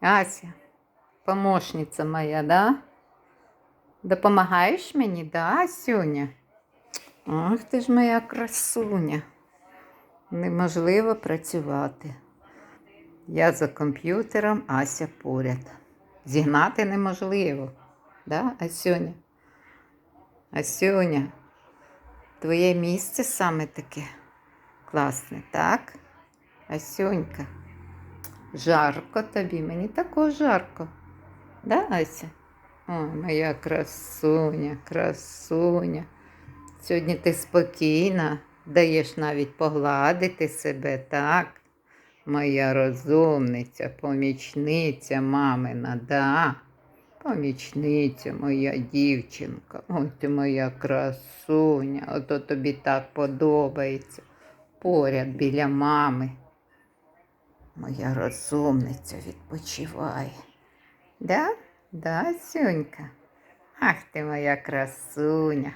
Ася, помощниця моя, да? Допомагаєш мені, да, Сюня? Ах ти ж моя красуня. Неможливо працювати. Я за комп'ютером, Ася поряд. Зігнати неможливо. Да, Асюня? Асюня, твоє місце саме таке класне, так? Асюнька. Жарко тобі, мені також жарко. Да, Ася? О, моя красуня, красуня. Сьогодні ти спокійна, даєш навіть погладити себе, так? Моя розумниця, помічниця мамина, да. Помічниця, моя дівчинка, ой ти моя красуня, ото тобі так подобається. Поряд біля мами. Моя розумниця відпочиває. Да? Да, Сюнька? Ах ти моя красуня.